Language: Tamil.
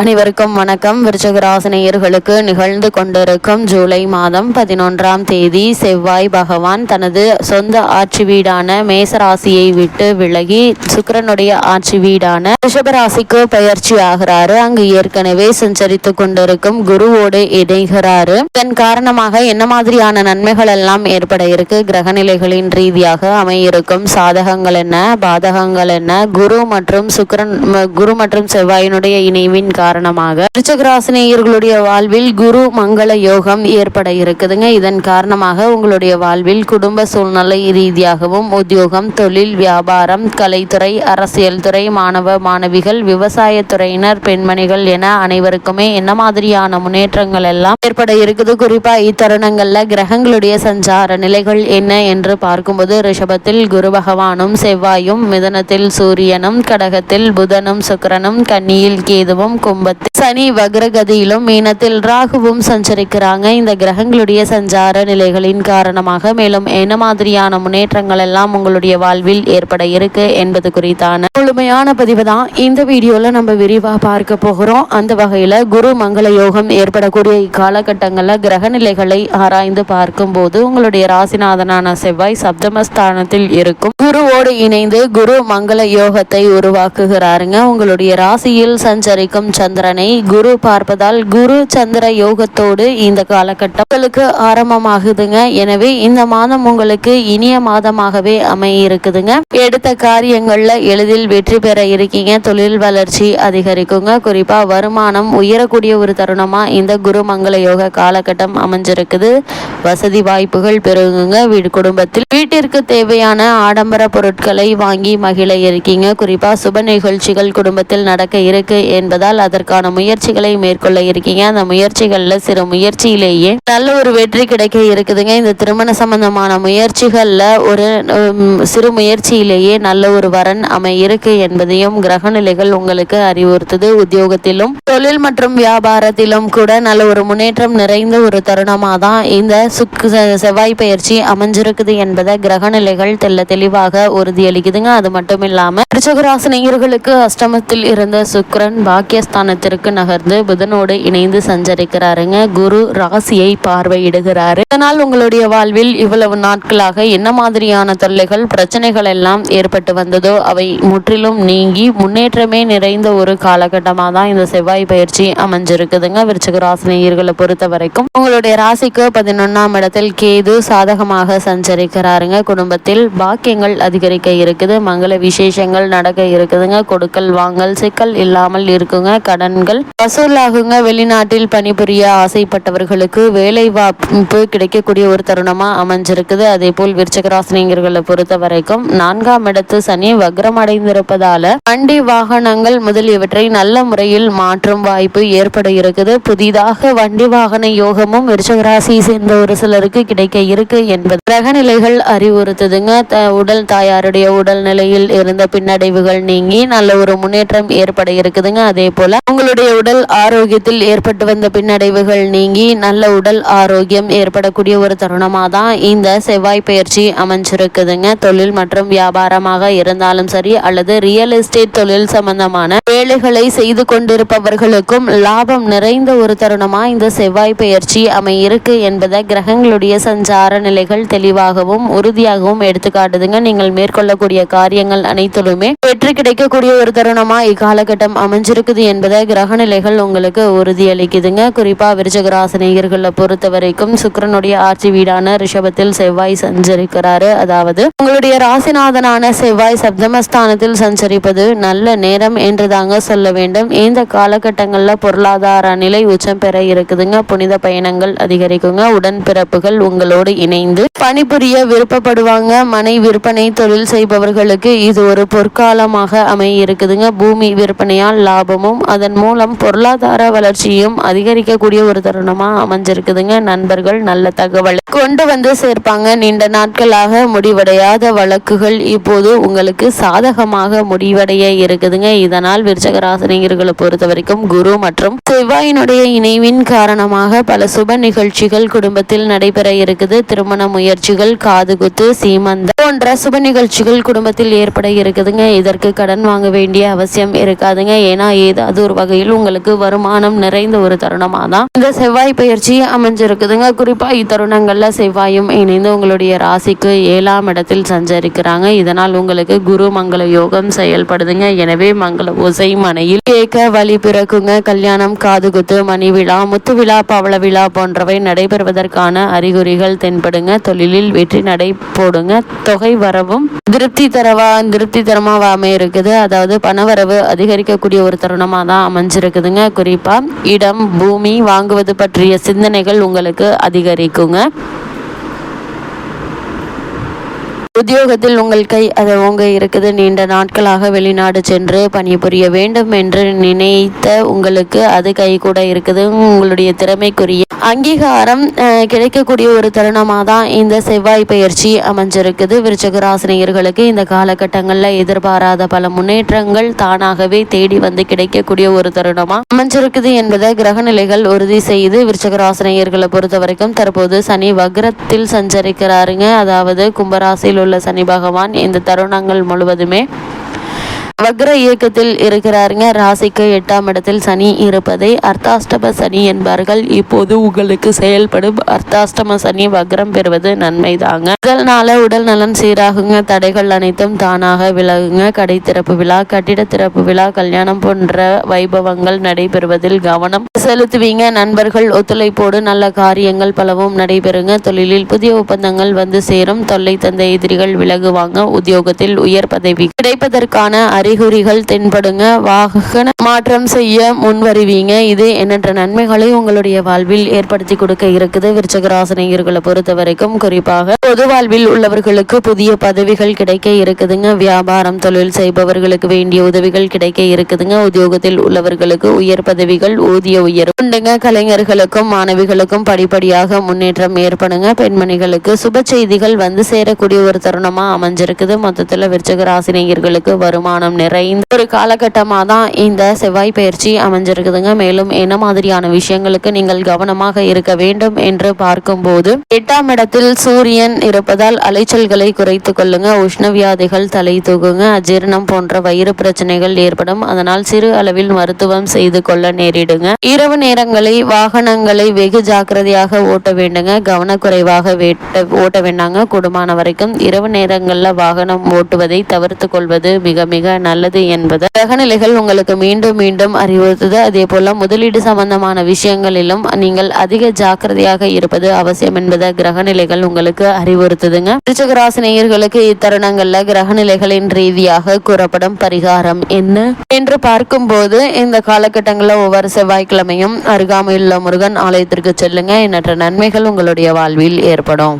அனைவருக்கும் வணக்கம். விருச்சகராசினியர்களுக்கு நிகழ்ந்து கொண்டிருக்கும் ஜூலை மாதம் பதினொன்றாம் தேதி செவ்வாய் பகவான் தனது சொந்த ஆட்சி வீடான மேசராசியை விட்டு விலகி சுக்கரனுடைய ஆட்சி வீடான ரிஷபராசிக்கு பயிற்சி ஆகிறாரு. அங்கு ஏற்கனவே சஞ்சரித்து கொண்டிருக்கும் குருவோடு இணைகிறாரு. இதன் காரணமாக என்ன மாதிரியான நன்மைகள் எல்லாம் ஏற்பட இருக்கு? கிரகநிலைகளின் ரீதியாக அமையிருக்கும் சாதகங்கள் என்ன? பாதகங்கள் என்ன? குரு மற்றும் சுக்கரன் குரு மற்றும் செவ்வாயினுடைய இணைவின் காரணமாக ரிச்சகராசினியர்களுடைய வாழ்வில் குரு மங்கள யோகம் ஏற்பட இருக்குதுங்க. இதன் காரணமாக உங்களுடைய வாழ்வில் குடும்ப சூழ்நிலை ரீதியாகவும் உத்தியோகம் தொழில் வியாபாரம் கலைத்துறை அரசியல் துறை மாணவ மாணவிகள் விவசாயத்துறையினர் பெண்மணிகள் என அனைவருக்குமே என்ன மாதிரியான முன்னேற்றங்கள் எல்லாம் ஏற்பட இருக்குது? குறிப்பா இத்தருணங்கள்ல கிரகங்களுடைய சஞ்சார நிலைகள் என்ன என்று பார்க்கும்போது ரிஷபத்தில் குரு பகவானும் செவ்வாயும் மிதனத்தில் சூரியனும் கடகத்தில் புதனும் சுக்கரனும் கன்னியில் கேதுவும் கும்பத்தில் சனி வக்ரகதியிலும் மீனத்தில் ராகுவும் சஞ்சரிக்கிறாங்க. இந்த கிரகங்களுடைய சஞ்சார நிலைகளின் காரணமாக மேலும் என்ன மாதிரியான முன்னேற்றங்கள் எல்லாம் உங்களுடைய வாழ்வில் ஏற்பட இருக்கு என்பது குறித்தான முழுமையான பதிவு தான். இந்த வீடியோல நம்ம விரிவா பார்க்க போகிறோம். அந்த வகையில குரு மங்கள யோகம் ஏற்படக்கூடிய இக்காலகட்டங்களில் கிரக நிலைகளை ஆராய்ந்து பார்க்கும்போது உங்களுடைய ராசிநாதனான செவ்வாய் சப்தமஸ்தானத்தில் இருக்கும். குருவோடு இணைந்து குரு மங்கள யோகத்தை உருவாக்குகிறாருங்க. உங்களுடைய ராசியில் சஞ்சரிக்கும் சந்திரனை குரு பார்ப்பதால் குரு சந்திர யோகத்தோடு இந்த காலகட்டம் உங்களுக்கு ஆரம்பமாகுதுங்க. எனவே இந்த மாதம் உங்களுக்கு இனிய மாதமாகவே அமைய இருக்குதுங்க எடுத்த காரியங்கள்ல எளிதில் வெற்றி பெற இருக்கீங்க. தொழில் வளர்ச்சி அதிகரிக்குங்க. குறிப்பா வருமானம் உயரக்கூடிய ஒரு தருணமா இந்த குரு மங்கள யோக காலகட்டம் அமைஞ்சிருக்குது. வசதி வாய்ப்புகள் பெருகுங்க. வீடு குடும்பத்தில் வீட்டிற்கு தேவையான ஆடம்பர பொருட்களை வாங்கி மகிழ இருக்கீங்க. குறிப்பா சுப நிகழ்ச்சிகள் குடும்பத்தில் நடக்க இருக்கு என்பதால் அதற்கான முயற்சிகளை மேற்கொள்ள இருக்கீங்க. அந்த முயற்சிகள்ல சிறு முயற்சியிலேயே நல்ல ஒரு வெற்றி கிடைக்க இருக்குதுங்க. இந்த திருமண சம்பந்தமான முயற்சிகள்ல ஒரு சிறு முயற்சியிலேயே நல்ல ஒரு வரன் அமையிருக்கு என்பதையும் கிரக நிலைகள் உங்களுக்கு அறிவுறுத்துது. உத்தியோகத்திலும் தொழில் மற்றும் வியாபாரத்திலும் கூட நல்ல ஒரு முன்னேற்றம் நிறைந்த ஒரு தருணமாக தான் இந்த சுக்கு செவ்வாய் பயிற்சி அமைஞ்சிருக்குது என்பதை கிரக நிலைகள் தெல்ல தெளிவாக உறுதியளிக்குதுங்க. அது மட்டும் இல்லாம நேயர்களுக்கு அஷ்டமத்தில் இருந்த சுக்கரன் பாக்கியஸ்தான் ஸ்தானத்திற்கு நகர்ந்து புதனோடு இணைந்து சஞ்சரிக்கிறாருங்க. குரு ராசியை பார்வையிடுகிறாரு. இதனால் உங்களுடைய வாழ்வில் இவ்வளவு நாட்களாக என்ன மாதிரியான தொல்லைகள் பிரச்சனைகள் எல்லாம் ஏற்பட்டு வந்ததோ அவை முற்றிலும் நீங்கி முன்னேற்றமே நிறைந்த ஒரு காலகட்டமாக தான் இந்த செவ்வாய் பயிற்சி அமைஞ்சிருக்குதுங்க. விருச்சிக ராசினியர்களை பொறுத்த வரைக்கும் உங்களுடைய ராசிக்கு பதினொன்னாம் இடத்தில் கேது சாதகமாக சஞ்சரிக்கிறாருங்க. குடும்பத்தில் பாக்கியங்கள் அதிகரிக்க இருக்குது. மங்கள விசேஷங்கள் நடக்க இருக்குதுங்க. கொடுக்கல் வாங்கல் சிக்கல் இல்லாமல் இருக்குங்க. கடன்கள். வசூலாகுங்க. வெளிநாட்டில் பணிபுரிய ஆசைப்பட்டவர்களுக்கு வேலை வாய்ப்பு கிடைக்கக்கூடிய ஒரு தருணமா அமைஞ்சிருக்குது. அதே போல் விருச்சகராசினியர்களை பொறுத்த வரைக்கும் நான்காம் இடத்து சனி வக்ரமடைந்திருப்பதால வண்டி வாகனங்கள் முதலியவற்றை நல்ல முறையில் மாற்றும் வாய்ப்பு ஏற்பட இருக்குது புதிதாக வண்டி வாகன யோகமும் விருச்சகராசியை சேர்ந்த ஒரு சிலருக்கு கிடைக்க இருக்கு என்பது கிரகநிலைகள் அறிவுறுத்துதுங்க. த- உடல் தாயாருடைய உடல் நிலையில் இருந்த பின்னடைவுகள் நீங்கி நல்ல ஒரு முன்னேற்றம் ஏற்பட இருக்குதுங்க. அதே போல உங்களுடைய உடல் ஆரோக்கியத்தில் ஏற்பட்டு வந்த பின்னடைவுகள் நீங்கி நல்ல உடல் ஆரோக்கியம் ஏற்படக்கூடிய ஒரு தருணமாக தான் இந்த செவ்வாய் பயிற்சி அமைஞ்சிருக்குதுங்க. தொழில் மற்றும் வியாபாரமாக இருந்தாலும் சரி அல்லது ரியல் எஸ்டேட் தொழில் சம்பந்தமான வேலைகளை செய்து கொண்டிருப்பவர்களுக்கும் லாபம் நிறைந்த ஒரு தருணமா இந்த செவ்வாய் பயிற்சி அமையிருக்கு என்பதை கிரகங்களுடைய சஞ்சார நிலைகள் தெளிவாகவும் உறுதியாகவும் எடுத்துக்காட்டுதுங்க நீங்கள் மேற்கொள்ளக்கூடிய காரியங்கள் அனைத்திலுமே வெற்றி கிடைக்கக்கூடிய ஒரு தருணமா இக்காலகட்டம் அமைஞ்சிருக்குது என்பது கிரக நிலைகள் உங்களுக்கு உறுதியளிக்குதுங்க. குறிப்பா விருச்சகராசினியர்களை பொறுத்த வரைக்கும் சுக்கிரனுடைய ஆட்சி வீடான ரிஷபத்தில் செவ்வாய் சஞ்சரிக்கிறாரு. அதாவது உங்களுடைய ராசிநாதனான செவ்வாய் சப்தமஸ்தானத்தில் சஞ்சரிப்பது நல்ல நேரம் என்று தாங்க சொல்ல வேண்டும். இந்த காலகட்டங்கள்ல பொருளாதார நிலை உச்சம் பெற இருக்குதுங்க. புனித பயணங்கள் அதிகரிக்குங்க. உடன்பிறப்புகள் உங்களோடு இணைந்து பணிபுரிய விருப்பப்படுவாங்க. மனை விற்பனை தொழில் செய்பவர்களுக்கு இது ஒரு பொற்காலமாக அமைய இருக்குதுங்க. பூமி விற்பனையால் லாபமும் அதன் மூலம் பொருளாதார வளர்ச்சியும் அதிகரிக்கக்கூடிய ஒரு தருணமா அமைஞ்சிருக்குதுங்க. நண்பர்கள் நல்ல தகவல் கொண்டு வந்து சேர்ப்பாங்க. நீண்ட நாட்களாக முடிவடையாத வழக்குகள் இப்போது உங்களுக்கு சாதகமாக முடிவடைய இருக்குதுங்க. இதனால் விருச்சகராசினியர்களை பொறுத்த வரைக்கும் குரு மற்றும் செவ்வாயினுடைய இணைவின் காரணமாக பல சுப நிகழ்ச்சிகள் குடும்பத்தில் நடைபெற இருக்குது. திருமண முயற்சிகள் காதுகுத்து சீமந்த போன்ற சுப நிகழ்ச்சிகள் குடும்பத்தில் ஏற்பட இருக்குதுங்க. இதற்கு கடன் வாங்க வேண்டிய அவசியம் இருக்காதுங்க. ஏன்னா ஏதாவது ஒரு வகையில் உங்களுக்கு வருமானம் நிறைந்த ஒரு தருணமாக தான் இந்த செவ்வாய் பயிற்சி அமைஞ்சிருக்குதுங்க. குறிப்பாக இத்தருணங்களில் செவ்வாயும் இணைந்து உங்களுடைய ராசிக்கு ஏழாம் இடத்தில் சஞ்சரிக்கிறாங்க. இதனால் உங்களுக்கு குரு மங்கள யோகம் செயல்படுதுங்க. எனவே மங்கள ஓசை மனையில் கேட்க வழி பிறக்குங்க. கல்யாணம் காதுகுத்து மணி விழா முத்து விழா பவள விழா போன்றவை நடைபெறுவதற்கான அறிகுறிகள் தென்படுங்க. தொழிலில் வெற்றி நடை போடுங்க. தொகை வரவும் திருப்தி தரவா திருப்தி தரமாவா இருக்குது. அதாவது பணவரவு அதிகரிக்கக்கூடிய ஒரு தருணமாக தான் அமைஞ்சிருக்குதுங்க. குறிப்பாக இடம் பூமி வாங்குவது பற்றிய சிந்தனைகள் உங்களுக்கு அதிகரிக்குங்க. உத்தியோகத்தில் உங்கள் கை அது ஓங்க இருக்குது. நீண்ட நாட்களாக வெளிநாடு சென்று பணிபுரிய வேண்டும் என்று நினைத்த உங்களுக்கு அது கை கூட இருக்குது. உங்களுடைய திறமைக்குரிய அங்கீகாரம் கிடைக்கக்கூடிய ஒரு தருணமாக தான் இந்த செவ்வாய் பயிற்சி அமைஞ்சிருக்குது. விருச்சக ராசினியர்களுக்கு இந்த காலகட்டங்களில் எதிர்பாராத பல முன்னேற்றங்கள் தானாகவே தேடி வந்து கிடைக்கக்கூடிய ஒரு தருணமாக அமைஞ்சிருக்குது என்பதை கிரகநிலைகள் உறுதி செய்து விருச்சக ராசினியர்களை பொறுத்த வரைக்கும் தற்போது சனி வக்ரத்தில் சஞ்சரிக்கிறாருங்க. அதாவது கும்பராசியில் உள்ள சனி பகவான் இந்த தருணங்கள் முழுவதுமே வக்ர இயக்கத்தில் இருக்கிறாருங்க. ராசிக்கு எட்டாம் இடத்தில் சனி இருப்பதை அர்த்தாஷ்டம சனி என்பார்கள். இப்போது உங்களுக்கு செயல்படும் அர்த்தாஷ்டம சனி வக்ரம் பெறுவது நன்மைதாங்க. இதனால உடல் நலன் சீராகுங்க. தடைகள் அனைத்தும் தானாக விலகுங்க. கடை திறப்பு விழா கட்டிட திறப்பு விழா கல்யாணம் போன்ற வைபவங்கள் நடைபெறுவதில் கவனம் செலுத்துவீங்க. நண்பர்கள் ஒத்துழைப்போடு நல்ல காரியங்கள் பலவும் நடைபெறுங்க. தொழிலில் புதிய ஒப்பந்தங்கள் வந்து சேரும். தொல்லை தந்த எதிரிகள் விலகுவாங்க. உத்தியோகத்தில் உயர் பதவி கிடைப்பதற்கான அறிகுறிகள் தென்படுங்க. வாகன மாற்றம் செய்ய முன்வருவீங்க. இது எண்ணற்ற நன்மைகளை உங்களுடைய வாழ்வில் ஏற்படுத்தி கொடுக்க இருக்குது. விருச்சகராசனையர்களை பொறுத்த வரைக்கும் குறிப்பாக பொது வாழ்வில் உள்ளவர்களுக்கு புதிய பதவிகள் கிடைக்க இருக்குதுங்க. வியாபாரம் தொழில் செய்பவர்களுக்கு வேண்டிய உதவிகள் கிடைக்க இருக்குதுங்க. உத்தியோகத்தில் உள்ளவர்களுக்கு உயர் பதவிகள் ஊதிய உயர்வு உண்டுங்க. கலைஞர்களுக்கும் மாணவிகளுக்கும் படிப்படியாக முன்னேற்றம் ஏற்படுங்க. பெண்மணிகளுக்கு சுப செய்திகள் வந்து சேரக்கூடிய ஒரு தருணமா அமைஞ்சிருக்குது. மொத்தத்துல விருச்சக ராசினியர்களுக்கு வருமானம் நிறைந்த ஒரு காலகட்டமாக தான் இந்த செவ்வாய் பயிற்சி அமைஞ்சிருக்குதுங்க. மேலும் என்ன மாதிரியான விஷயங்களுக்கு நீங்கள் கவனமாக இருக்க வேண்டும் என்று பார்க்கும்போது எட்டாம் இடத்தில் சூரியன் இருப்பதால் அலைச்சல்களை குறைத்து கொள்ளுங்க. உஷ்ணவியாதிகள் தலை தூக்குங்க. அஜீரணம் போன்ற வயிறு பிரச்சனைகள் ஏற்படும். அதனால் சிறு அளவில் மருத்துவம் செய்து கொள்ள நேரிடுங்க. இரவு நேரங்களை வாகனங்களை வெகு ஜாக்கிரதையாக ஓட்ட வேண்டுங்க. கவனக்குறைவாக வேட்ட ஓட்ட வேண்டாங்க. கூடுமான வரைக்கும் இரவு நேரங்களில் வாகனம் ஓட்டுவதை தவிர்த்து கொள்வது மிக மிக நல்லது என்பது. கிரகநிலைகள் உங்களுக்கு மீண்டும் மீண்டும் அறிவுறுத்துது. அதே போல முதலீடு சம்பந்தமான விஷயங்களிலும் நீங்கள் அதிக ஜாக்கிரதையாக இருப்பது அவசியம் என்பதை கிரகநிலைகள் உங்களுக்கு அறிவுறுத்துதுங்க. விருச்சகராசி நேயர்களுக்கு இத்தருணங்கள்ல கிரகநிலைகளின் ரீதியாக கூறப்படும் பரிகாரம் என்ன? என்று பார்க்கும்போது இந்த காலகட்டங்களில் ஒவ்வொரு செவ்வாய்க்கிழமையும் அருகாமையுள்ள முருகன் ஆலயத்திற்கு செல்லுங்க. எண்ணற்ற நன்மைகள் உங்களுடைய வாழ்வில் ஏற்படும்.